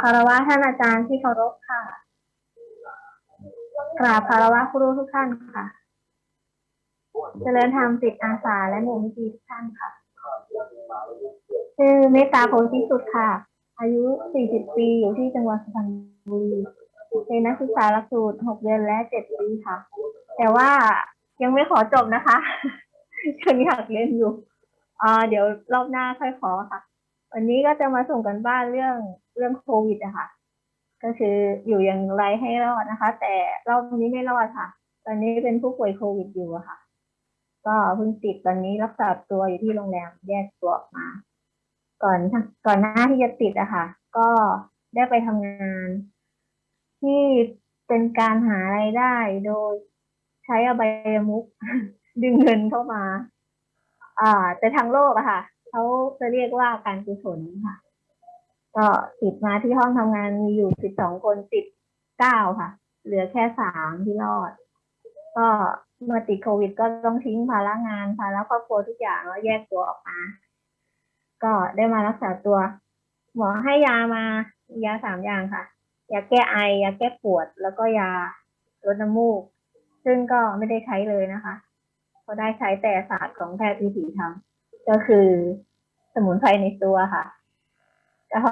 คารวะท่านอาจารย์ที่เคารพค่ะ กราบคารวะครูทุกท่านค่ะ เจริญธรรมจิตอาสาและหมู่มิตรทุกท่านค่ะชื่อเมตตาโพธิสุดค่ะ อายุ 40 ปีอยู่ที่จังหวัดสุพรรณบุรีเป็นนักศึกษาหลักสูตร 6 เดือนและ 7 ปีค่ะ แต่ว่ายังไม่ขอจบนะคะยังอยากเล่นอยู่อ่าเดี๋ยวรอบหน้าค่อยขอค่ะ วันนี้ก็จะมาส่งกันบ้านเรื่องเรื่องโควิดอะค่ะ ก็คืออยู่อย่างไรให้รอดนะคะ แต่รอบนี้ไม่รอดค่ะ ตอนนี้เป็นผู้ป่วยโควิดอยู่อะค่ะ ก็เพิ่งติดตอนนี้รักษาตัวอยู่ที่โรงแรมแยกตัวออกมา ก่อนก่อนหน้าที่จะติดอะค่ะ ก็ได้ไปทำงาน ที่เป็นการหารายได้โดยใช้อบายมุกดึงเงินเข้ามา อ่า แต่ทางโลกอะค่ะ เขาจะเรียกว่าการกุศลค่ะ ก็ติดมาที่ห้องทำงานมีอยู่สิบสองคนติดเก้าค่ะ เหลือแค่สามที่รอด ก็เมื่อติดโควิดก็ต้องทิ้งภาระงานภาระครอบครัวทุกอย่างแล้วแยกตัวออกมา ก็ได้มารักษาตัว หมอให้ยามายาสามอย่างค่ะ ยาแก้ไอยาแก้ปวด แล้วก็ยาลดน้ำมูก ซึ่งก็ไม่ได้ใช้เลยนะคะเขาได้ใช้แต่ศาสตร์ของแพทย์วิถีธรรม ก็คือสมุนไพรในตัวค่ะก็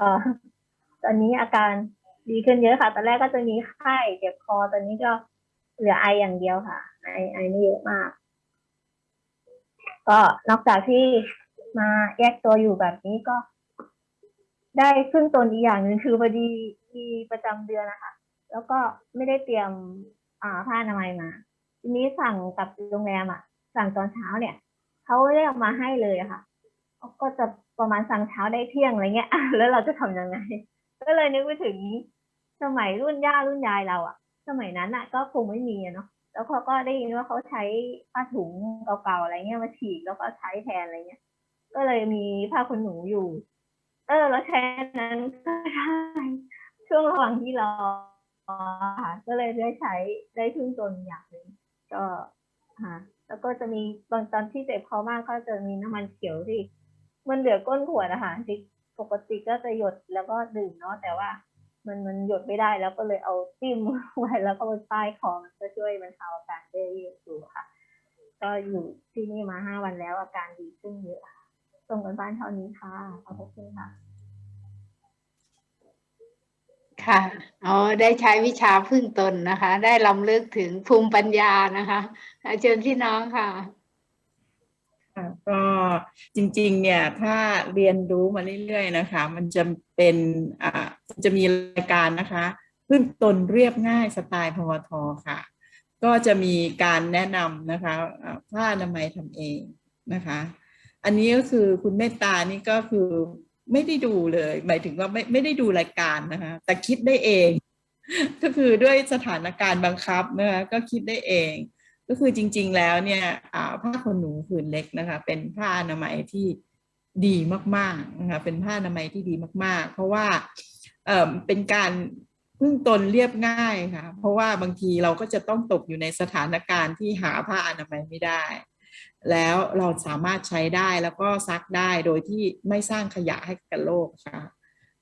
ตอนนี้อาการดีขึ้นเยอะค่ะ ตอนแรกก็จะมีไข้เจ็บคอ ตอนนี้ก็เหลือไออย่างเดียวค่ะ ไอไอไม่เยอะมาก ก็นอกจากที่มาแยกตัวอยู่แบบนี้ก็ ได้ขึ้นตนอีกอย่างหนึ่งคือพอดีมีประจำเดือนนะคะ แล้วก็ไม่ได้เตรียมอ่าผ้าอนามัยมา ทีนี้สั่งกับโรงแรมอะ สั่งตอนเช้าเนี่ย เขาเรียกมาให้เลยค่ะ ก็จะประมาณสั่งเช้าได้เที่ยงอะไรเงี้ยแล้วเราจะทำยังไง ก็เลยนึกไปถึงสมัยรุ่นย่ารุ่นยายเราอะสมัยนั้นอะก็คงไม่มีเนาะแล้วเขาก็ได้ยินว่าเขาใช้ผ้าถุงเก่าๆอะไรเงี้ยมาฉีกแล้วก็ใช้แทนอะไรเงี้ย ก็เลยมีผ้าขนหนูอยู่ เออแล้วแทนนั้นก็ได้ช่วงระหว่างที่รอค่ะก็เลยได้ใช้ได้พึ่งตนอย่างหนึ่งก็ค่ะ แล้วก็จะมีบางตอนที่เจ็บคอมากก็จะมีน้ำมันเขียวที่มันเหลือก้นขวดนะคะที่ปกติก็จะหยดแล้วก็ดื่มเนาะแต่ว่า มันมันหยดไม่ได้แล้วก็เลยเอาจิ้มไว้แล้วก็ไปป้ายคอมันก็ช่วยบรรเทาอาการได้เยอะอยู่ค่ะ ก็อยู่ที่นี่มาห้าวันแล้วอาการดีขึ้นเยอะค่ะส่งกันบ้านเท่านี้ค่ะขอบคุณค่ะ ค่ะอ๋อได้ใช้วิชาพึ่งตนนะคะ ได้ลำลึกถึงภูมิปัญญานะคะอะเชิญพี่น้องค่ะค่ะก็จริงๆเนี่ยถ้าเรียนรู้มาเรื่อยๆนะคะ มันจะเป็นอ่าจะมีรายการนะคะพึ่งตนเรียบง่ายสไตล์พวทค่ะ ก็จะมีการแนะนำนะคะผ้าอนามัยทำเองนะคะ อันนี้ก็คือคุณเมตตานี่ก็คือ ไม่ได้ดูเลย หมายถึงว่าไม่ไม่ได้ดูรายการนะคะแต่คิดได้เอง ก็คือด้วยสถานการณ์บังคับนะคะก็คิดได้เอง ก็คือจริง ๆ แล้วเนี่ยผ้าขนหนูผืนเล็กนะคะ เป็นผ้าอนามัยที่ดีมากๆนะคะเป็นผ้าอนามัยที่ดีมาก ๆ เพราะว่าเอ่อเป็นการพึ่งตนเรียบง่ายค่ะ เพราะว่าบางทีเราก็จะต้องตกอยู่ในสถานการณ์ที่หาผ้าอนามัยไม่ได้ แล้วเราสามารถใช้ได้แล้วก็ซักได้โดยที่ไม่สร้างขยะให้กับโลกค่ะ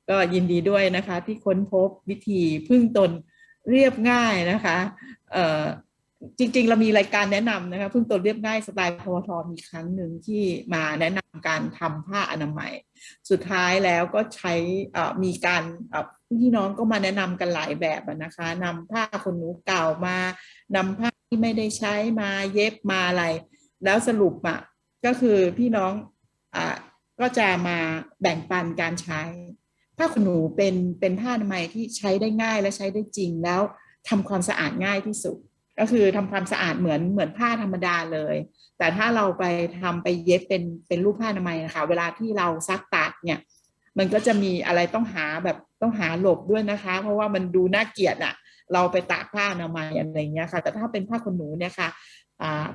ก็ยินดีด้วยนะคะที่ค้นพบวิธีพึ่งตนเรียบง่ายนะคะเอ่อจริง ๆ เรามีรายการแนะนำนะคะพิ่งตัวเรียบง่ายสไตล์พวทมีครั้งหนึ่งที่มาแนะนำการทำผ้าอนามัย สุดท้ายแล้วก็ใช้มีการเอ่อพี่น้องก็มาแนะนำกันหลายแบบนะคะนำผ้าขนหนูเก่ามา นำผ้าที่ไม่ได้ใช้มาเย็บมาอะไร แล้วสรุปอะก็คือพี่น้องอะก็จะมาแบ่งปันการใช้ผ้าขนหนูเป็นเป็นผ้าอนามัยที่ใช้ได้ง่ายและใช้ได้จริงแล้วทำความสะอาดง่ายที่สุด ก็คือทำความสะอาดเหมือนเหมือนผ้าธรรมดาเลย แต่ถ้าเราไปทำไปเย็บเป็นเป็นรูปผ้าอนามัยนะคะเวลาที่เราซักตากเนี่ย มันก็จะมีอะไรต้องหาแบบต้องหาหลบด้วยนะคะ เพราะว่ามันดูน่าเกลียดอะเราไปตากผ้าอนามัยอะไรอย่างเงี้ยค่ะ แต่ถ้าเป็นผ้าขนหนูเนี่ยค่ะอ่า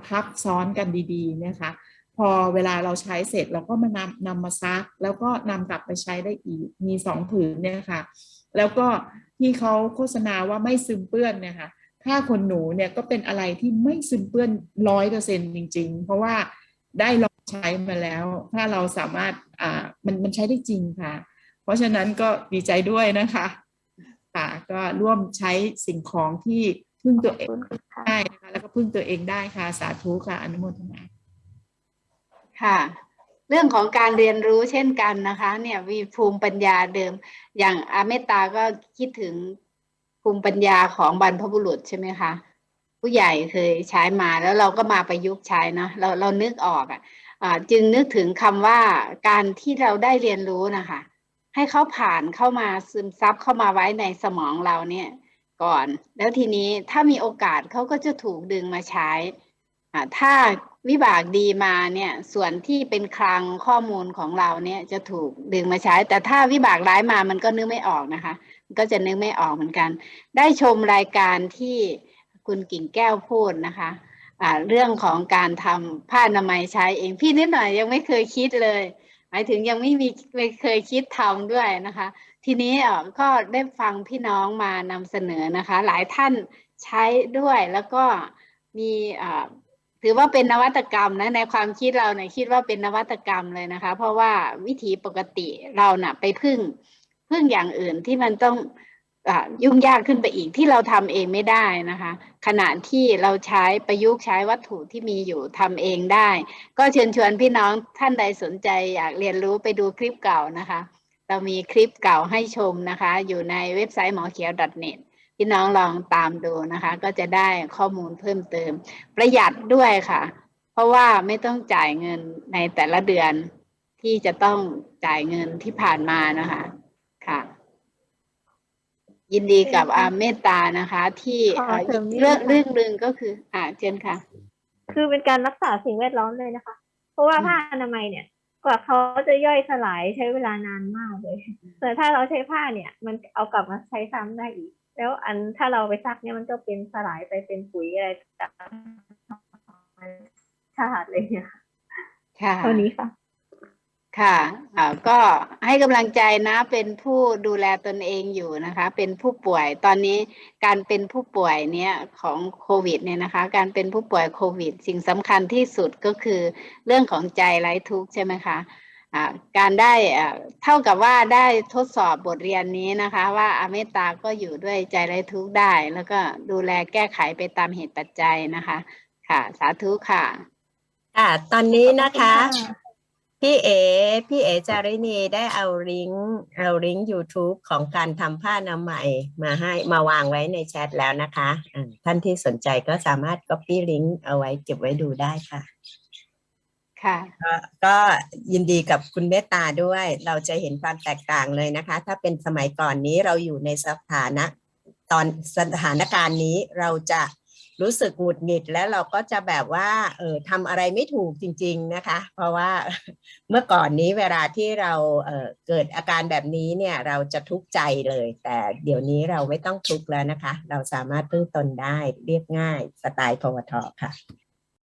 พับซ้อนกันดีๆเนี่ยค่ะพอเวลาเราใช้เสร็จเราก็มานำนำมาซัก แล้วก็นำกลับไปใช้ได้อีกมีสองผืนเนี่ยค่ะ แล้วก็ที่เขาโฆษณาว่าไม่ซึมเปื้อนเนี่ยค่ะผ้าขนหนูเนี่ยก็เป็นอะไรที่ไม่ซึมเปื้อนร้อยเปอร์เซ็นจริง ๆ เพราะว่าได้ลองใช้มาแล้ว ถ้าเราสามารถอ่ามันมันใช้ได้จริงค่ะ เพราะฉะนั้นก็ดีใจด้วยนะคะค่ะก็ร่วมใช้สิ่งของที่ พึ่งตัวเองขอบคุณค่ะได้นะคะแล้วก็พึ่งตัวเองได้ค่ะสาธุค่ะอนุโมทนาค่ะ เรื่องของการเรียนรู้เช่นกันนะคะ เนี่ยมีภูมิปัญญาเดิม อย่างอาเมตตาก็คิดถึงภูมิปัญญาของบรรพบุรุษใช่ไหมคะผู้ใหญ่เคยใช้มาแล้วเราก็มาประยุกต์ใช้เนอะเราเรานึกออกอะอ่าจึงนึกถึงคำว่าการที่เราได้เรียนรู้นะคะ ให้เขาผ่านเข้ามาซึมซับเข้ามาไว้ในสมองเราเนี่ย ก่อน แล้วทีนี้ถ้ามีโอกาสเขาก็จะถูกดึงมาใช้ถ้าวิบากดีมาเนี่ยส่วนที่เป็นคลังข้อมูลของเราเนี่ยจะถูกดึงมาใช้ แต่ถ้าวิบากร้ายมามันก็นึกไม่ออกนะคะ ก็จะนึกไม่ออกเหมือนกัน ได้ชมรายการที่คุณกิ่งแก้วพูดนะคะอ่าเรื่องของการทำผ้าอนามัยใช้เองพี่นิดหน่อยยังไม่เคยคิดเลย หมายถึงยังไม่มีไม่เคยคิดทำด้วยนะคะ ทีนี้ก็ได้ฟังพี่น้องมานำเสนอนะคะ หลายท่านใช้ด้วยแล้วก็มีถือว่าเป็นนวัตกรรมนะในความคิดเราเนี่ยคิดว่าเป็นนวัตกรรมเลยนะคะ เพราะว่าวิถีปกติเราน่ะไปพึ่งพึ่งอย่างอื่นที่มันต้องอยุ่งยากขึ้นไปอีกที่เราทำเองไม่ได้นะคะ ขณะที่เราใช้ประยุกต์ใช้วัตถุที่มีอยู่ทำเองได้ ก็เชิญชวนพี่น้องท่านใดสนใจอยากเรียนรู้ไปดูคลิปเก่านะคะ เรามีคลิปเก่าให้ชมนะคะ อยู่ในเว็บไซต์หมอเขียว .net พี่น้องลองตามดูนะคะ ก็จะได้ข้อมูลเพิ่มเติม ประหยัดด้วยค่ะ เพราะว่าไม่ต้องจ่ายเงินในแต่ละเดือนที่จะต้องจ่ายเงินที่ผ่านมานะคะค่ะ ยินดีกับอาเมตตานะคะ ที่ขอเสริมนิดเรื่องนะคะเรื่องหนึ่งก็คือ อ่าเชิญค่ะ คือเป็นการรักษาสิ่งแวดล้อมเลยนะคะ เพราะว่าอืมผ้าอนามัยเนี่ย กว่าเขาจะย่อยสลายใช้เวลานานมากเลย แต่ถ้าเราใช้ผ้าเนี่ย มันเอากลับมาใช้ซ้ำได้อีก แล้วอันถ้าเราไปซักเนี่ยมันก็เป็นสลายไปเป็นปุ๋ยอะไรตามชาติเลยเนี่ยค่ะค่ะเท่านี้ค่ะ ค่ะอ่าก็ให้กำลังใจนะ เป็นผู้ดูแลตนเองอยู่นะคะ เป็นผู้ป่วย ตอนนี้การเป็นผู้ป่วยเนี่ยของโควิดเนี่ยนะคะ การเป็นผู้ป่วยโควิด สิ่งสำคัญที่สุดก็คือเรื่องของใจไร้ทุกข์ใช่ไหมคะอ่าการได้อ่าเท่ากับว่าได้ทดสอบบทเรียนนี้นะคะ ว่าอาเมตตาก็อยู่ด้วยใจไร้ทุกข์ได้ แล้วก็ดูแลแก้ไขไปตามเหตุปัจจัยนะคะ ค่ะ สาธุค่ะ ค่ะ ตอนนี้นะคะขอบคุณค่ะ พี่เอพี่เอจารินีได้เอาลิงก์เอาลิงก์ YouTube ของการทำผ้าอนามัยมาให้มาวางไว้ในแชทแล้วนะคะอ่าท่านที่สนใจก็สามารถ copy ลิงก์เอาไว้เก็บไว้ดูได้ค่ะ ค่ะ ก็ก็ยินดีกับคุณเมตตาด้วย เราจะเห็นความแตกต่างเลยนะคะ ถ้าเป็นสมัยก่อนนี้เราอยู่ในสถานะ ตอนสถานการณ์นี้เราจะ รู้สึกหงุดหงิดแล้วเราก็จะแบบว่าเออทำอะไรไม่ถูกจริง ๆนะคะ เพราะว่าเมื่อก่อนนี้เวลาที่เราเออเกิดอาการแบบนี้เนี่ยเราจะทุกข์ใจเลย แต่เดี๋ยวนี้เราไม่ต้องทุกข์แล้วนะคะ เราสามารถพึ่งตนได้เรียบง่ายสไตล์พวทค่ะ